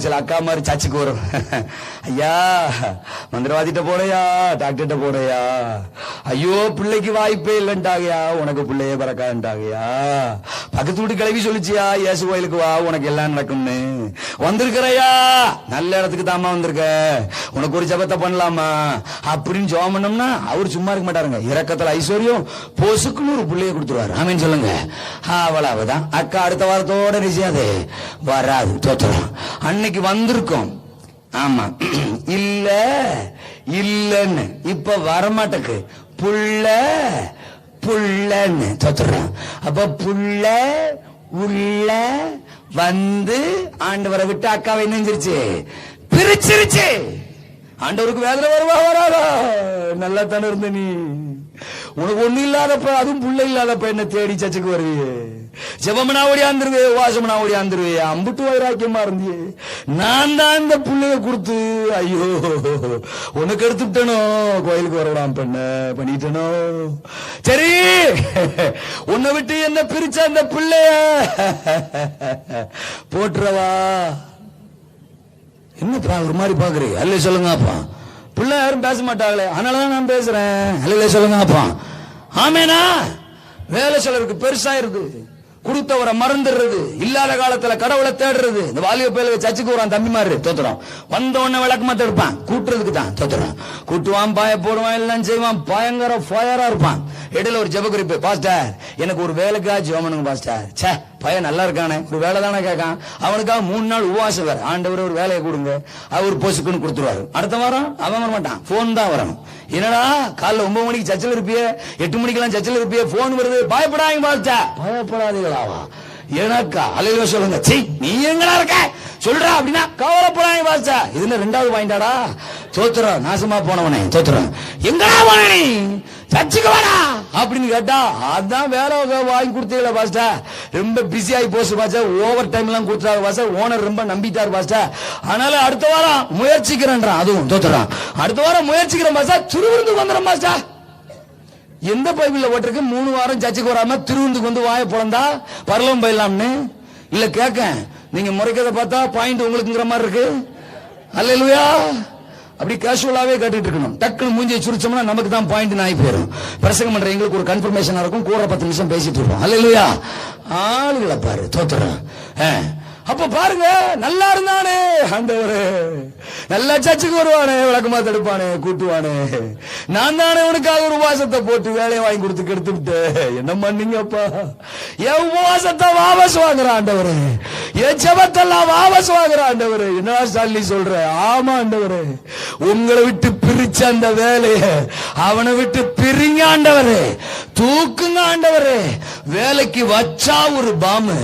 சில அக்கா மாதிரி சர்ச்சுக்கு வரும். ஐயா மந்திரவாதிட்ட போடையா டாக்டர்கிட்ட போடையா? ஐயோ பிள்ளைக்கு வாய்ப்பே இல்லைன்ட்டாங்கயா உனக்கு பிள்ளையே பிறக்கான்ட்டாங்கயா பக்கத்து வீட்டு கிளவி சொல்லிச்சியா இயேசு கோயிலுக்கு வா உனக்கு எல்லாம் நடக்கும்னு. வந்திருக்கிறையா நல்ல இடத்துக்கு தாமா வந்திருக்க. உனக்கு ஒரு ஜபத்தை பண்ணலாமா? அப்படின்னு ஜோம் பண்ணோம்னா அவர் சும்மா இருக்க மாட்டாருங்க. இறக்கத்துல ஐஸ்வர்யம் பொசுக்குன்னு ஒரு பிள்ளைய கொடுத்துருவாரு. ஆமீன் சொல்லுங்க. அவ்வளவுதான் அக்கா அடுத்த வாரத்தோட நிச்சயாது வராது தோத்துறோம் அன்னைக்கு வந்திருக்கோம். ஆமா. இல்ல இல்லன்னு. இப்ப வரமாட்டக்கு. புள்ள புள்ளன்னு தோத்துறோம். அப்ப புள்ள உள்ள வந்து ஆண்டவரை விட்டு அக்காவை நெஞ்சிருச்சு. பிரிச்சிருச்சு. ஆண்டவருக்கு வேதனை வருவா வராதா? நல்லா தானே இருந்த நீ. உனக்கு ஒண்ணு இல்லாதப்ப அதுவும் புள்ள இல்லாதப்ப என்ன தேடி சச்சுக்கு வருவியே. ஜெபமனா ஓடியாந்துருவே வாசமனா ஓடியாந்துருவே அம்புட்டு வைராக்கியமா இருந்தியே. நான் தான் இந்த புள்ளைய கொடுத்து ஐயோ உனக்கு எடுத்துட்டனோ கோயிலுக்கு வரவிடாம பெண்ண பண்ணிட்டனோ? சரி உன்னை விட்டு என்ன பிரிச்ச அந்த பிள்ளைய போட்டுறவா? என்னப்பா ஒரு மாதிரி பாக்குறீ அல்ல சொல்லுங்கப்பா. பிள்ளை யாரும் பேச மாட்டாங்களே. அதனாலதான் நான் பேசுறேன். அல்ல சொல்லுங்கப்பா. ஆமேனா? வேலை சிலருக்கு பெருசாயிருது கொடுத்தவரை மறந்துடுறது. இல்லாத காலத்துல கடவுளை தேடுறது. இந்த வாலிப பேல சர்ச்சுக்கு வரான் தம்பி மாதிரி. தோத்துறோம் வந்த உடனே விளக்கமா தடுப்பான். கூட்டுறதுக்கு தான் தோத்துறோம் கூட்டுவான் பாய போடுவான் எல்லாம் செய்வான். பயங்கர ஃபயரா இருப்பான். இடையில ஒரு ஜெப குறிப்பு பாஸ்டர் எனக்கு ஒரு வேலைக்கா ஜோமனுங்க பாஸ்டர் சே பையன் நல்லா இருக்கானே ஒரு வேலை தானே கேட்கான். அவனுக்காக மூணு நாள் உபவாசம் வேற. ஆண்டவர் ஒரு வேலையை கொடுங்க. அவர் பொசுக்குன்னு கொடுத்துருவாரு. அடுத்த வாரம் அவன் வர மாட்டான். போன் தான் வரணும். என்னடா காலைல ஒன்பது மணிக்கு சர்ச்சில் இருப்பியே? எட்டு மணிக்கெல்லாம் சர்ச்சில் இருப்பியே? போன் வருது. பயப்படாங்க பார்த்தா பயப்படாதீங்களாவா எனக்கா? அலையில சொல்லுங்க. சி நீ எங்கடா இருக்க? சொல்றா அப்படின்னா கவலைப்படாங்க பாஸ்டா இதுல ரெண்டாவது பாயிண்டாடா? தோத்துறோம். நாசமா போனவனே தோத்துறோம். எங்கடா போன நீ? சர்ச்சுக்கு வாடா. அப்படின்னு கேட்டா அதான் வேலை வாங்கி கொடுத்தீங்களா பாஸ்டா ரொம்ப பிஸி ஆகி போச்சு பாஸ்டா ஓவர் டைம் எல்லாம் கொடுத்தாரு பாஸ்டா ஓனர் ரொம்ப நம்பிட்டார் பாஸ்டா அதனால அடுத்த வாரம் முயற்சிக்கிறேன்றான். அதுவும் தோத்துறான். அடுத்த வாரம் முயற்சிக்கிறேன் பாஸ்டா திருவிருந்து வந்துடும் பாஸ்டா எந்த பைபிள்ல போட்டிருக்கு? மூணு வாரம் சர்ச்சுக்கு வராம திருவிருந்துக்கு வந்து வாய பிறந்தா பரலம் போயிடலாம்னு? இல்ல கேட்க நீங்க முறைக்கிறத பார்த்தா பாயிண்ட் உங்களுக்குங்கிற மாதிரி இருக்கு. அல்லையா அப்படி கேஷுவலாவே கேட்டுட்டு இருக்கணும். டக்குனு மூஞ்சியை சுரிச்சோம்னா நமக்கு தான் பாயிண்ட் ஆகி போயிடும் பிரசங்கம் பண்ற எங்களுக்கு ஒரு கன்ஃபர்மேஷனா இருக்கும். கூட பத்து நிமிஷம் பேசிட்டு இருப்போம். இல்லையா ஆளுகளை பாரு தோத்துறோம் அப்ப பாருங்க நல்லா இருந்தானே ஆண்டவரே. நல்லா சர்ச்சுக்கு வருவானே விளக்கமா தடுப்பானே கூட்டுவானே. நான் தானே உனக்காக ஒரு உபவாசத்தை போட்டு வேலையை வாங்கி கொடுத்து கெடுத்து என்ன பண்ணீங்கப்பா என் உபவாசத்தை வாபஸ் வாங்குற ஆண்டவரு. என் ஜபத்தெல்லாம் வாபஸ் வாங்குற ஆண்டவரு. என்ன சொல்லி சொல்ற? ஆமா ஆண்டவரு. உங்களை விட்டு பிரிச்ச அந்த வேலையை அவனை விட்டு பிரிங்க ஆண்டவரு. தூக்குங்க ஆண்டவரே. வேலைக்கு வச்சா ஒரு பாம்பு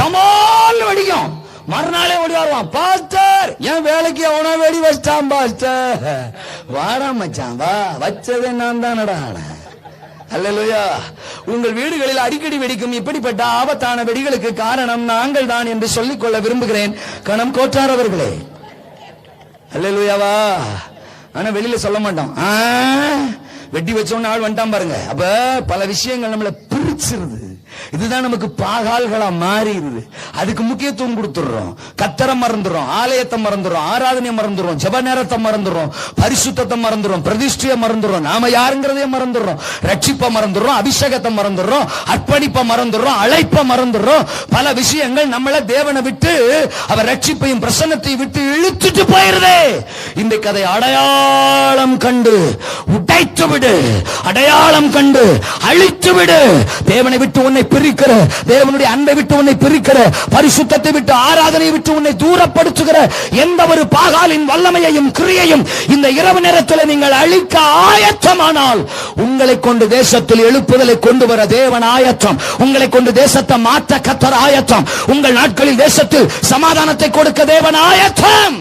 டமால் வெடிக்கும். மறுநாளே ஓடி வருவான். பாஸ்டர் என் வேலைக்கு எவனோ வெடி வச்சிட்டான் பாஸ்டர். வாடா மச்சான் வா. வச்சதே நான் தானடா அல்லேலூயா. உங்கள் வீடுகளில் அடிக்கடி வெடிக்கும் இப்படிப்பட்ட ஆபத்தான வெடிகளுக்கு காரணம் நாங்கள் தான் என்று சொல்லிக் கொள்ள விரும்புகிறேன் கணம் கோட்டார் அவர்களே அல்லேலூயாவா. ஆனா வெளியில சொல்ல மாட்டோம். ஆ, வெட்டி வச்சோன்னு ஆள் வந்துட்டான் பாருங்க. அப்ப பல விஷயங்கள் நம்மளை பிரிச்சிருது. இதுதான் நமக்கு பாகால்களா மாறிடுது. அதுக்கு முக்கியத்துவம் கொடுத்துடுறோம். கத்தரை மறந்துடும் ஆலயத்தை மறந்துடும் ஆராதனையை மறந்துடும் ஜப நேரத்தை மறந்துடும் பரிசுத்தத்தை மறந்துடும் பிரதிஷ்டையை மறந்துடும் நாம யாருங்கிறதையே மறந்துடுறோம். ரட்சிப்பை மறந்துடுறோம் அபிஷேகத்தை மறந்துடுறோம் அர்ப்பணிப்பை மறந்துடுறோம் அழைப்பை மறந்துடுறோம். பல விஷயங்கள் நம்மள தேவனை விட்டு அவர் ரட்சிப்பையும் பிரசன்னத்தையும் விட்டு இழுத்துட்டு போயிருதே. இந்த கதை அடையாளம் கண்டு உடைத்து விடு அடையாளம் கண்டு அழித்து விடு தேவனை விட்டு உன்னை உன்னை பிரிக்கிற தேவனுடைய அன்பை விட்டு உன்னை பிரிக்கிற பரிசுத்தத்தை விட்டு ஆராதனை விட்டு உன்னை தூரப்படுத்துகிற எந்த ஒரு பாகாலின் வல்லமையையும் கிரியையும் இந்த இரவு நேரத்தில் நீங்கள் அழிக்க ஆயத்தமானால் உங்களை கொண்டு தேசத்தில் எழுப்புதலை கொண்டு வர தேவன் ஆயத்தம். உங்களை கொண்டு தேசத்தை மாற்ற கத்தர் ஆயத்தம். உங்கள் நாட்களில் தேசத்தில் சமாதானத்தை கொடுக்க தேவன் ஆயத்தம்.